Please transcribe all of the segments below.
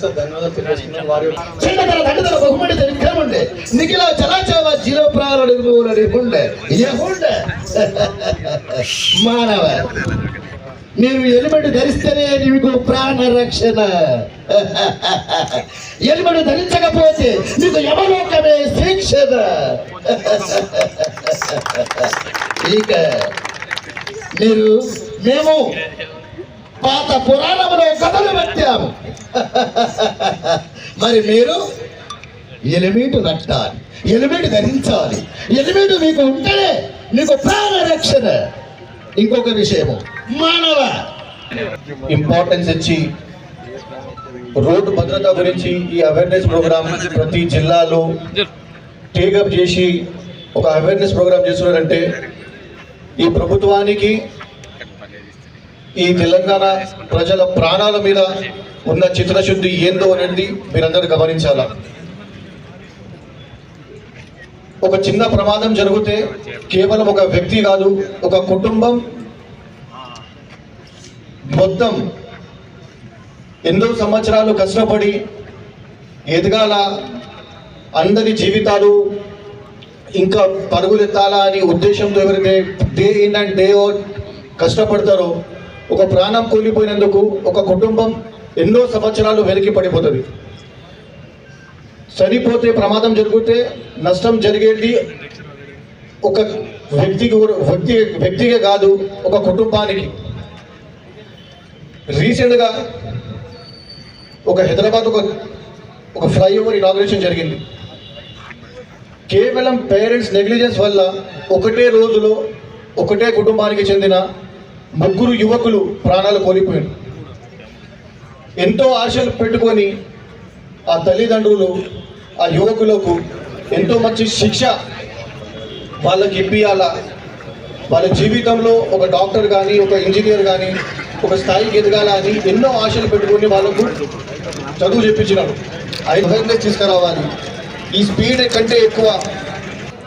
Sir ధన్యవాదాలు తెలియజేస్తున్నాను. వారి చిన్నతన దండతల బహుమతి తెలియముండే నిఖిల చలాచవ జీరో ప్రాణుండే మానవ. నీవు ఎలిమెంట్ ధరిస్తేనే నీకు ప్రాణ రక్షణ. ఎలిమెంట్ ధరించకపోతే నీకు యమలోకమే శిక్షణ. ఇక మీరు మేము పాత పురాణంలో కథలు పెట్టాము. మరి మీరు ఎలిమిట్ కట్టాలి ఎలిమిట్ ధరించాలి. ఎలిమేటు మీకు ఉంటేనే మీకు ప్రాణ రక్షణ. ఇంకొక విషయము మానవ ఇంపార్టెన్స్ ఇచ్చి రోడ్డు భద్రత గురించి ఈ అవేర్నెస్ ప్రోగ్రామ్ ప్రతి జిల్లాలో టేకప్ చేసి ఒక అవేర్నెస్ ప్రోగ్రామ్ చేస్తున్నారంటే ఈ ప్రభుత్వానికి ఈ తెలంగాణ ప్రజల ప్రాణాల మీద ఉన్న చిత్రశుద్ధి ఏందో అనేది మీరందరూ గమనించాలా? ఒక చిన్న ప్రమాదం జరిగితే కేవలం ఒక వ్యక్తి కాదు ఒక కుటుంబం మొత్తం ఎన్నో సంవత్సరాలు కష్టపడి ఎదగాల అందరి జీవితాలు ఇంకా పరుగులెత్తాలా అని ఉద్దేశంతో ఎవరైతే day in and day out కష్టపడతారో ఒక ప్రాణం కూలిపోయినందుకు ఒక కుటుంబం ఎన్నో సంవత్సరాలు వెనక్కి పడిపోతుంది. చనిపోతే ప్రమాదం జరిగితే నష్టం జరిగేది ఒక వ్యక్తికి కూడా- వ్యక్తి వ్యక్తిగా కాదు ఒక కుటుంబానికి. రీసెంట్గా ఒక హైదరాబాద్ ఒక ఒక ఫ్లైఓవర్ ఇనాగ్రేషన్ జరిగింది. కేవలం పేరెంట్స్ నెగ్లిజెన్స్ వల్ల ఒకటే రోజులో ఒకటే కుటుంబానికి చెందిన ముగ్గురు యువకులు ప్రాణాలు కోల్పోయారు. ఎంతో ఆశలు పెట్టుకొని ఆ తల్లిదండ్రులు ఆ యువకులకు ఎంతో మంచి శిక్ష వాళ్ళకి ఇప్పియాలా? వాళ్ళ జీవితంలో ఒక డాక్టర్ కానీ ఒక ఇంజనీర్ కానీ ఒక స్థాయికి ఎదగాల అని ఎన్నో ఆశలు పెట్టుకుని వాళ్ళకు చదువు చెప్పించినారు. ఆయన తీసుకురావాలి. ఈ స్పీడ్ కంటే ఎక్కువ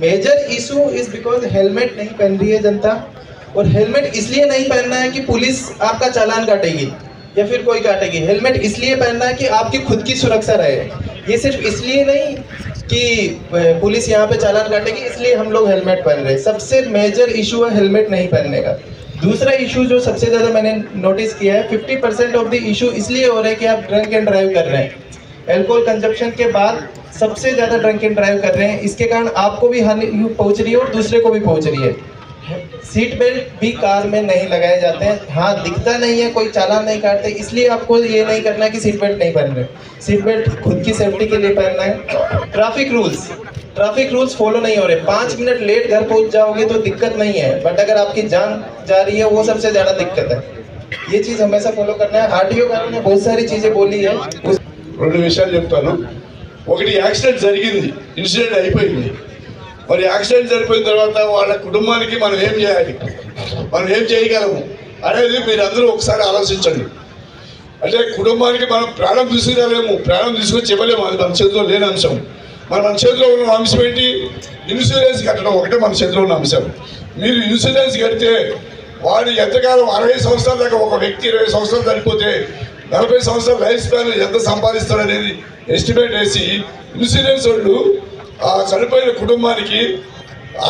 major issue is because helmet नहीं पहन रही है जनता। और हेलमेट इसलिए नहीं पहनना है कि पुलिस आपका चालान काटेगी या फिर कोई काटेगी। हेलमेट इसलिए पहनना है कि आपकी खुद की सुरक्षा रहे। ये सिर्फ़ इसलिए नहीं कि पुलिस यहाँ पे चालान काटेगी, इसलिए हम लोग हेलमेट पहन रहे हैं। सबसे मेजर इशू है हेलमेट नहीं पहनने का। दूसरा इशू जो सबसे ज़्यादा मैंने नोटिस किया है 50 परसेंट ऑफ़ द इशू इसलिए हो रहे हैं कि आप ड्रंक एंड ड्राइव कर रहे हैं। एल्कोहल कंजप्शन के बाद सबसे ज़्यादा ड्रंक एंड ड्राइव कर रहे हैं। इसके कारण आपको भी हानि पहुँच रही है और दूसरे को भी पहुँच रही है। सीट बेल्ट भी कार में नहीं लगाए जाते हैं। हाँ दिखता नहीं है, कोई चालान नहीं काटते। इसलिए आपको ये नहीं करना है कि सीट बेल्ट नहीं पहन रहे सीट बेल्ट खुद की सेफ्टी के लिए पहनना है। Traffic rules traffic rules follow नहीं हो रहे। पाँच मिनट लेट घर पहुँच जाओगे तो दिक्कत नहीं है। बट अगर आपकी जान जा रही है, वो सबसे ज़्यादा दिक्कत है। ये चीज़ हमेशा फॉलो करना है। आरटीओ गाड़ी ने बहुत सारी चीज़ें बोली है। उस రెండు విషయాలు చెప్తాను. ఒకటి యాక్సిడెంట్ జరిగింది. ఇన్సిడెంట్ అయిపోయింది. మరి యాక్సిడెంట్ జరిపోయిన తర్వాత వాళ్ళ కుటుంబానికి మనం ఏం చేయాలి? మనం ఏం చేయగలము? అనేది మీరు అందరూ ఒకసారి ఆలోచించండి. అంటే కుటుంబానికి మనం ప్రాణం తీసుకురాలేము ప్రాణం తీసుకొచ్చి చెప్పలేము. అది మన చేతిలో లేని అంశం. మరి మన చేతిలో ఉన్న అంశం ఏంటి? ఇన్సూరెన్స్ కట్టడం ఒకటే మన చేతిలో ఉన్న అంశం. మీరు ఇన్సూరెన్స్ కడితే వాడు ఎంతకాలం అరవై సంవత్సరాల దాకా ఒక వ్యక్తి ఇరవై సంవత్సరాలు చనిపోతే నలభై సంవత్సరాల లైఫ్ స్పాన్ ఎంత సంపాదిస్తాడు అనేది ఎస్టిమేట్ వేసి ఇన్సూరెన్స్ వాళ్ళు ఆ చనిపోయిన కుటుంబానికి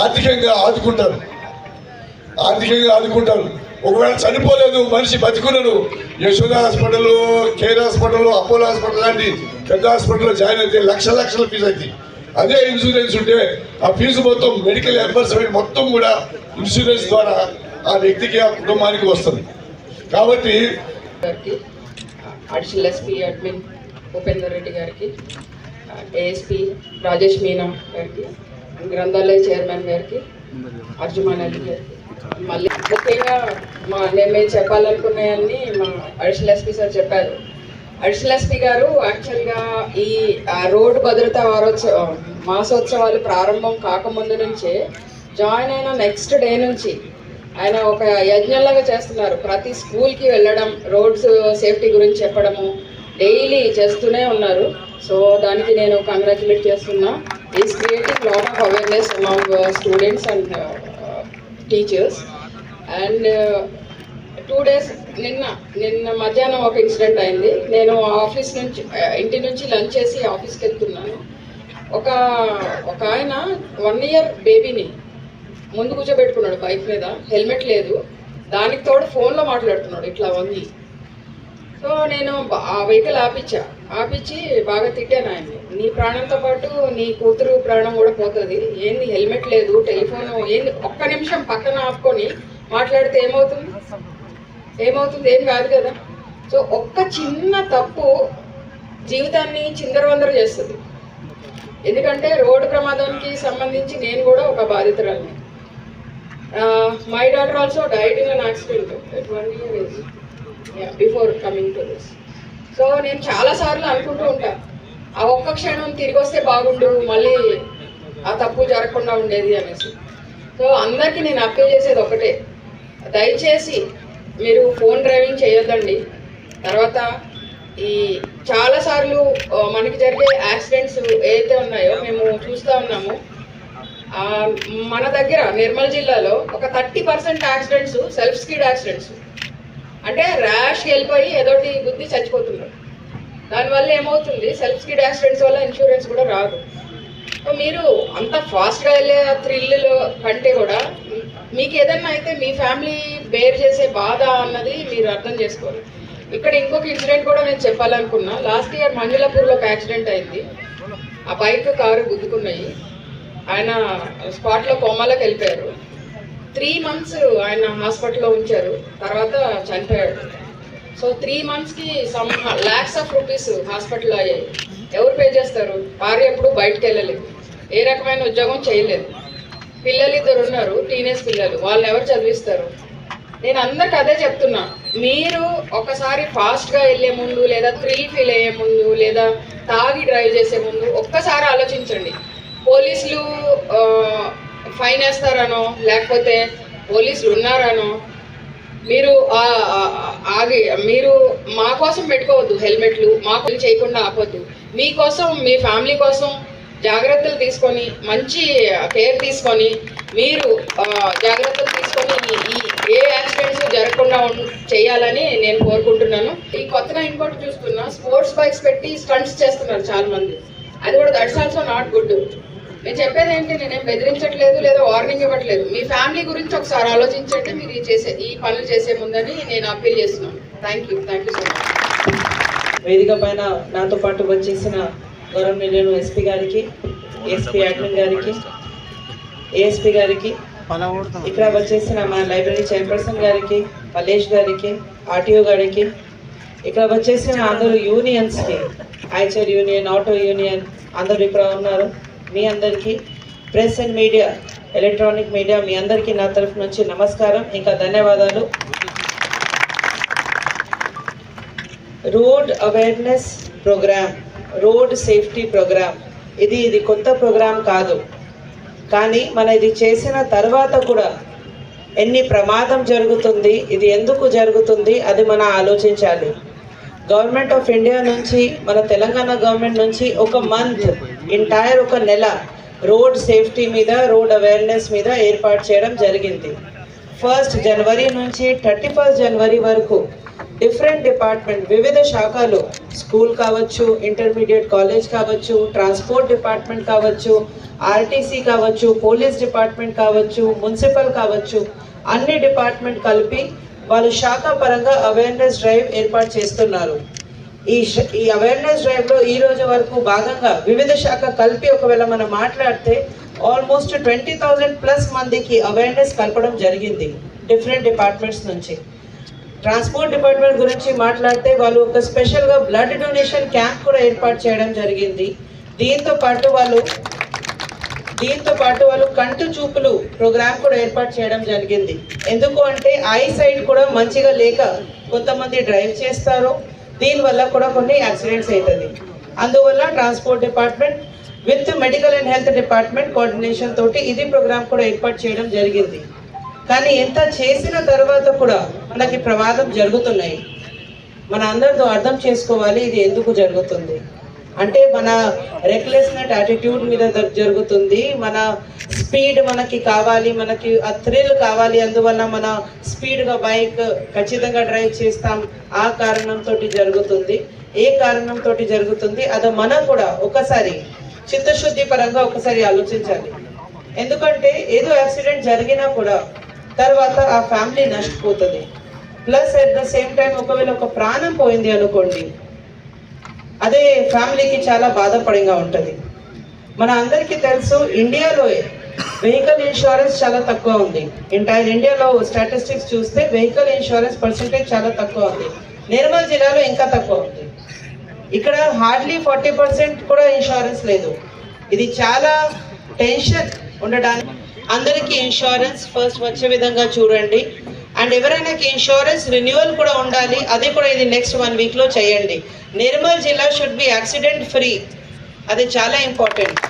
ఆర్థికంగా ఆదుకుంటారు. ఆర్థికంగా ఆదుకుంటారు. ఒకవేళ చనిపోలేదు మనిషి బతికున్నాడు Yashoda hospital care hospital Apollo hospital లాంటి పెద్ద హాస్పిటల్లో జాయిన్ అయితే లక్ష లక్షల ఫీజు అయింది అదే ఇన్సూరెన్స్ ఉంటే ఆ ఫీజు మొత్తం మెడికల్ ఎంబర్స్మెంట్ మొత్తం కూడా ఇన్సూరెన్స్ ద్వారా ఆ వ్యక్తికి ఆ కుటుంబానికి వస్తుంది. కాబట్టి additional SP admin Upender Reddy గారికి ఏఎస్పీ రాజేష్ మీనా గారికి గ్రంథాలయ చైర్మన్ గారికి అర్జుమాన్ అలీ గారికి. మళ్ళీ ముఖ్యంగా మా నేను చెప్పాలనుకున్నాయని చెప్పాలనుకున్నాయన్నీ మా అడిషనల్ ఎస్పీ సార్ చెప్పారు. అడిషనల్ ఎస్పీ గారు యాక్చువల్గా ఈ రోడ్డు భద్రతా వారోత్సవ మాసోత్సవాలు ప్రారంభం కాకముందు నుంచే జాయిన్ అయిన నెక్స్ట్ డే నుంచి ఆయన ఒక యజ్ఞంలాగా చేస్తున్నారు. ప్రతి స్కూల్కి వెళ్ళడం రోడ్స్ సేఫ్టీ గురించి చెప్పడము డైలీ చేస్తూనే ఉన్నారు. సో దానికి నేను కంగ్రాచులేట్ చేస్తున్నా. Is creating lot of awareness among students and teachers and two days నిన్న నిన్న మధ్యాహ్నం ఒక ఇన్సిడెంట్ అయింది. నేను ఆఫీస్ నుంచి uh, ఇంటి నుంచి లంచ్ చేసి ఆఫీస్కి వెళ్తున్నాను. ఒక ఒక ఆయన వన్ ఇయర్ బేబీని ముందు కూర్చోబెట్టుకున్నాడు బైక్ మీద. హెల్మెట్ లేదు. దానికి తోడు ఫోన్లో మాట్లాడుతున్నాడు ఇట్లా వంగి. సో నేను ఆ వెహికల్ ఆపించా. ఆపించి బాగా తిట్టాను ఆయన్ని. నీ ప్రాణంతో పాటు నీ కూతురు ప్రాణం కూడా పోతుంది. ఏంది హెల్మెట్ లేదు టెలిఫోన్ ఏంది? ఒక్క నిమిషం పక్కన ఆపుకొని మాట్లాడితే ఏమవుతుంది? ఏమవుతుంది? ఏం కాదు కదా. సో ఒక్క చిన్న తప్పు జీవితాన్ని చిందరవందర చేస్తుంది. ఎందుకంటే రోడ్డు ప్రమాదానికి సంబంధించి నేను కూడా ఒక బాధితురాలిని. My daughter also died in an accident one year age before coming to this so నేను చాలా సార్లు అనుకుంటూ ఉంటా. ఆ ఒక్క క్షణం తిరిగి వస్తే బాగుండు మళ్ళీ ఆ తప్పు జరగకుండా ఉండేది అనేసి. సో అందరికీ నేను అప్పీల్ చేసేది ఒకటే. దయచేసి మీరు ఫోన్ డ్రైవింగ్ చేయొద్దండి. తర్వాత ఈ చాలా సార్లు uh, మనకి జరిగే యాక్సిడెంట్స్ ఏదైతే ఉన్నాయో మేము చూస్తూ ఉన్నాము. మన దగ్గర నిర్మల్ జిల్లాలో ఒక thirty percent accidents self skid accidents. అంటే ర్యాష్ వెళ్ళిపోయి ఏదోటి గుద్ది చచ్చిపోతున్నారు. దానివల్ల ఏమవుతుంది? సెల్ఫ్ స్కీడ్ యాక్సిడెంట్స్ వల్ల ఇన్సూరెన్స్ కూడా రాదు. సో మీరు అంత ఫాస్ట్గా వెళ్ళే థ్రిల్లు కంటే కూడా మీకు ఏదన్నా అయితే మీ ఫ్యామిలీ బేర్ చేసే బాధ అన్నది మీరు అర్థం చేసుకోవాలి. ఇక్కడ ఇంకొక ఇన్సిడెంట్ కూడా నేను చెప్పాలనుకున్నా. లాస్ట్ ఇయర్ మంజులాపూర్లో ఒక యాక్సిడెంట్ అయింది. ఆ బైక్ కారు గుద్దుకున్నాయి. ఆయన స్పాట్లో కోమాలోకి వెళ్ళిపోయారు. త్రీ మంత్స్ ఆయన హాస్పిటల్లో ఉంచారు. తర్వాత చనిపోయాడు. సో త్రీ మంత్స్కి some lakhs of rupees hospital అయ్యాయి. ఎవరు పే చేస్తారు? భార్య ఎప్పుడు బయటకు వెళ్ళలేదు. ఏ రకమైన ఉద్యోగం చేయలేదు. పిల్లలు ఇద్దరు ఉన్నారు టీనేజ్ పిల్లలు. వాళ్ళని ఎవరు చదివిస్తారు? నేను అందరికి అదే చెప్తున్నా. మీరు ఒకసారి ఫాస్ట్గా వెళ్ళే ముందు లేదా థ్రిల్ ఫీల్ అయ్యే ముందు లేదా తాగి డ్రైవ్ చేసే ముందు ఒక్కసారి ఆలోచించండి. పోలీసులు ఫైన్ వేస్తారనో లేకపోతే పోలీసులు ఉన్నారనో మీరు ఆగి మీరు మా కోసం పెట్టుకోవద్దు హెల్మెట్లు మా కోసం చేయకుండా ఆపొద్దు. మీకోసం మీ ఫ్యామిలీ కోసం జాగ్రత్తలు తీసుకొని మంచి కేర్ తీసుకొని మీరు జాగ్రత్తలు తీసుకొని ఈ- ఏ యాక్సిడెంట్స్ జరగకుండా చేయాలని నేను కోరుకుంటున్నాను. ఈ కొత్తగా ఇంకోటి చూస్తున్నా స్పోర్ట్స్ బైక్స్ పెట్టి స్టంట్స్ చేస్తున్నారు చాలా మంది అది కూడా దట్స్ ఆల్సో నాట్ గుడ్. నేను చెప్పేది ఏంటి? నేనేం బెదిరించట్లేదు లేదా వార్నింగ్ ఇవ్వట్లేదు. మీ ఫ్యామిలీ గురించి ఒకసారి ఆలోచించండి. మీరు ఈ చేసే ఈ పనులు చేసే ముందని నేను అప్పీల్ చేస్తున్నాను. Thank you thank you so much వేదిక పైన నాతో పాటు వచ్చేసిన గౌరవనీయులను ఎస్పీ గారికి ఎస్పీ అడ్మిన్ గారికి ఏఎస్పీ గారికి ఇక్కడ వచ్చేసిన మన లైబ్రరీ చైర్పర్సన్ గారికి మల్లేష్ గారికి ఆర్టీఓ గారికి ఇక్కడ వచ్చేసిన అందరూ యూనియన్స్కి ఐచర్ యూనియన్ ఆటో యూనియన్ అందరూ ఇక్కడ ఉన్నారు. మీ అందరికీ press and media electronic media మీ అందరికీ నా తరఫు నుంచి నమస్కారం ఇంకా ధన్యవాదాలు. Road awareness program road safety program. ఇది ఇది కొత్త ప్రోగ్రామ్ కాదు. కానీ మన ఇది చేసిన తర్వాత కూడా ఎన్ని ప్రమాదం జరుగుతుంది ఇది ఎందుకు జరుగుతుంది అది మనం ఆలోచించాలి. గవర్నమెంట్ ఆఫ్ ఇండియా నుంచి మన తెలంగాణ గవర్నమెంట్ నుంచి ఒక మంత్ ఎంటైర్ ఒక నెల రోడ్ సేఫ్టీ మీద రోడ్ అవేర్నెస్ మీద ఏర్పాటు చేయడం జరిగింది. ఫస్ట్ జనవరి నుంచి థర్టీ ఫస్ట్ జనవరి వరకు డిఫరెంట్ డిపార్ట్మెంట్ వివిధ శాఖలు స్కూల్ కావచ్చు ఇంటర్మీడియట్ కాలేజ్ కావచ్చు ట్రాన్స్పోర్ట్ డిపార్ట్మెంట్ కావచ్చు ఆర్టీసీ కావచ్చు పోలీస్ డిపార్ట్మెంట్ కావచ్చు మున్సిపల్ కావచ్చు అన్ని డిపార్ట్మెంట్ కలిపి వాళ్ళు శాఖ పరంగా అవేర్నెస్ డ్రైవ్ ఏర్పాటు చేస్తున్నారు. ఈ ఈ అవేర్నెస్ డ్రైవ్లో ఈ రోజు వరకు భాగంగా వివిధ శాఖ కలిపి ఒకవేళ మనం మాట్లాడితే ఆల్మోస్ట్ ట్వంటీ థౌజండ్ ప్లస్ మందికి అవేర్నెస్ కలపడం జరిగింది డిఫరెంట్ డిపార్ట్మెంట్స్ నుంచి. ట్రాన్స్పోర్ట్ డిపార్ట్మెంట్ గురించి మాట్లాడితే వాళ్ళు ఒక స్పెషల్గా బ్లడ్ డొనేషన్ క్యాంప్ కూడా ఏర్పాటు చేయడం జరిగింది. దీంతో పాటు వాళ్ళు దీంతో పాటు వాళ్ళు కంటు చూపులు ప్రోగ్రామ్ కూడా ఏర్పాటు చేయడం జరిగింది. ఎందుకు అంటే ఐ సైడ్ కూడా మంచిగా లేక కొంతమంది డ్రైవ్ చేస్తారు. దీనివల్ల కూడా కొన్ని యాక్సిడెంట్స్ అవుతుంది అందువల్ల transport department with medical and health department coordination తోటి ఇది ప్రోగ్రామ్ కూడా ఏర్పాటు చేయడం జరిగింది. కానీ ఎంత చేసిన తర్వాత కూడా మనకి ప్రమాదం జరుగుతున్నాయి. మన అందరితో అర్థం చేసుకోవాలి ఇది ఎందుకు జరుగుతుంది. అంటే మన రెక్లెస్నెట్ యాటిట్యూడ్ మీద జరుగుతుంది. మన స్పీడ్ మనకి కావాలి మనకి ఆ థ్రిల్ కావాలి. అందువల్ల మన స్పీడ్గా బైక్ ఖచ్చితంగా డ్రైవ్ చేస్తాం. ఆ కారణంతో జరుగుతుంది. ఏ కారణంతో జరుగుతుంది? అది మనం కూడా ఒకసారి చిత్తశుద్ధి పరంగా ఒకసారి ఆలోచించాలి. ఎందుకంటే ఏదో యాక్సిడెంట్ జరిగినా కూడా తర్వాత ఆ family నష్టపోతుంది. Plus at the same time ఒకవేళ ఒక ప్రాణం పోయింది అనుకోండి అదే ఫ్యామిలీకి చాలా బాధపడంగా ఉంటుంది. మన అందరికీ తెలుసు ఇండియాలో వెహికల్ ఇన్సూరెన్స్ చాలా తక్కువ ఉంది. ఎంటైర్ ఇండియాలో స్టాటిస్టిక్స్ చూస్తే వెహికల్ ఇన్సూరెన్స్ పర్సంటేజ్ చాలా తక్కువ ఉంది. నిర్మల్ జిల్లాలో ఇంకా తక్కువ ఉంది. ఇక్కడ హార్డ్లీ ఫార్టీ పర్సెంట్ కూడా ఇన్సూరెన్స్ లేదు. ఇది చాలా టెన్షన్ ఉండడానికి అందరికీ ఇన్సూరెన్స్ ఫస్ట్ వచ్చే విధంగా చూడండి. అండ్ ఎవరైనా ఇన్సూరెన్స్ రెన్యువల్ కూడా ఉండాలి అది కూడా ఇది నెక్స్ట్ వన్ వీక్లో చేయండి. నిర్మల్ జిల్లా షుడ్ బి యాక్సిడెంట్ ఫ్రీ అది చాలా ఇంపార్టెంట్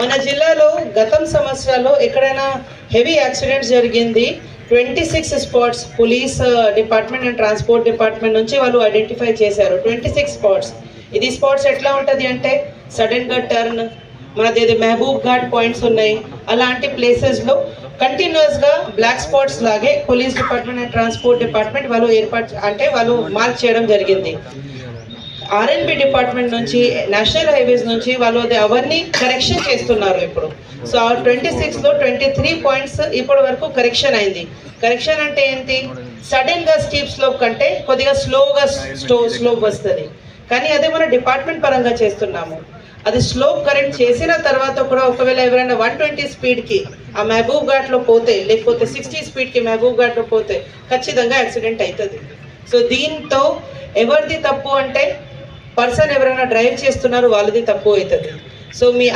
మన జిల్లాలో గతం సంవత్సరాల్లో ఎక్కడైనా హెవీ యాక్సిడెంట్స్ జరిగింది. Twenty six spots police department and transport department నుంచి వాళ్ళు ఐడెంటిఫై చేశారు. ట్వంటీ సిక్స్ స్పాట్స్ ఇది స్పాట్స్ ఎట్లా ఉంటుంది అంటే సడన్గా టర్న్ మనది ఏది మహబూబ్ ఘాట్ పాయింట్స్ ఉన్నాయి. అలాంటి ప్లేసెస్లో కంటిన్యూస్గా బ్లాక్ స్పాట్స్ లాగే police department and transport department వాళ్ళు ఏర్పాటు అంటే వాళ్ళు మార్క్ చేయడం జరిగింది. ఆర్ఎన్బి డిపార్ట్మెంట్ నుంచి నేషనల్ హైవేస్ నుంచి వాళ్ళు అది అవన్నీ కరెక్షన్ చేస్తున్నారు ఇప్పుడు. సో ఆ ట్వంటీ సిక్స్లో ట్వంటీ త్రీ పాయింట్స్ ఇప్పటి వరకు కరెక్షన్ అయింది. కరెక్షన్ అంటే ఏంటి? సడన్గా స్టీప్ స్లోప్ కంటే కొద్దిగా స్లోగా స్లో స్లోప్ వస్తుంది. కానీ అదే మన డిపార్ట్మెంట్ పరంగా చేస్తున్నాము. అది స్లోప్ కరెక్ట్ చేసిన తర్వాత కూడా ఒకవేళ ఎవరైనా వన్ ట్వంటీ స్పీడ్కి ఆ మహబూబ్ ఘాట్లో పోతే లేకపోతే సిక్స్టీ స్పీడ్కి మహబూబ్ ఘాట్లో పోతే ఖచ్చితంగా యాక్సిడెంట్ అవుతుంది సో దీంతో ఎవరిది తప్పు అంటే పర్సన్ ఎవరైనా డ్రైవ్ చేస్తున్నారు వాళ్ళది తప్పు అవుతుంది. సో మీ